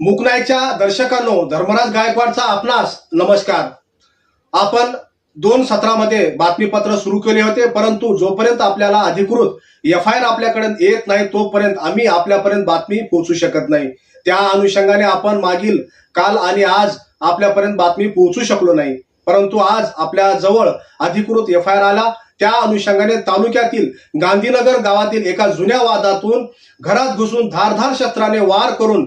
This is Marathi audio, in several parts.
मुकनायच्या दर्शकांनो धर्मराज गायकवाडचा आपणास नमस्कार. आपण दोन सत्रामध्ये बातमीपत्र सुरू केले होते परंतु जोपर्यंत आपल्याला अधिकृत एफ आय आर आपल्याकडे येत नाही तोपर्यंत आम्ही आपल्यापर्यंत बातमी पोहोचू शकत नाही. त्या अनुषंगाने आपण मागील काल आणि आज आपल्यापर्यंत बातमी पोहोचू शकलो नाही. परंतु आज आपल्या जवळ अधिकृत एफ आय आर आला. त्या अनुषंगाने तालुक्यातील गांधीनगर गावातील एका जुन्या वादातून घरात घुसून धारधार शस्त्राने वार करून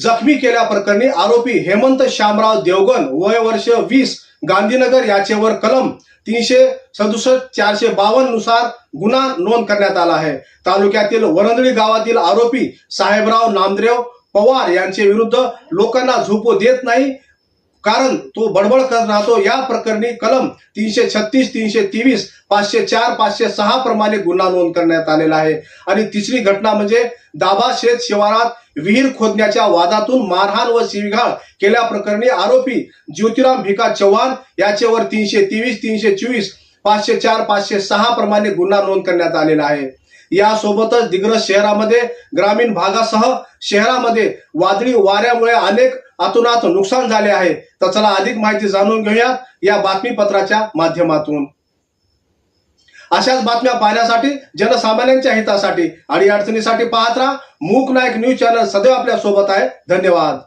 जखमी केल्या प्रकरणी आरोपी हेमंत श्यामराव देवगण वय वर्ष वीस गांधीनगर याचेवर कलम तीनशे सदुसष्ट चारशे बावन्ननुसार गुन्हा नोंद करण्यात आला आहे. तालुक्यातील वरंदळी गावातील आरोपी साहेबराव नामदेव पवार यांचे विरुद्ध लोकांना झोपू देत नाही. कारण तो बडबड करत राहतो. या प्रकरणी कलम तीनशे छत्तीस तीनशे तेवीस पाचशे चार पाचशे सहा प्रमाणे गुन्हा नोंद करण्यात आलेला आहे. आणि तिसरी घटना म्हणजे दाबा शेत शिवारात विहीर खोदण्याच्या वादातून मारहाण व शिवीगाळ केल्या प्रकरणी आरोपी ज्योतिराम भिका चव्हाण याच्यावर तीनशे तेवीस तीनशे चोवीस पाचशे चार पाचशे सहा प्रमाणे गुन्हा नोंद करण्यात आलेला आहे. यासोबतच दिग्रस शहरामध्ये ग्रामीण भागासह शहरामध्ये वादळी वाऱ्यामुळे अनेक अतुनात नुकसान झाले आहे. तर चला अधिक माहिती जाणून घेऊया या बातमीपत्राच्या माध्यमातून. अशाच बातम्या पाहण्यासाठी जनसामान्यांच्या हितासाठी आणि अडचणीसाठी पाहत राहा. मूक नायक न्यूज चॅनल सदैव आपल्यासोबत आहे. धन्यवाद.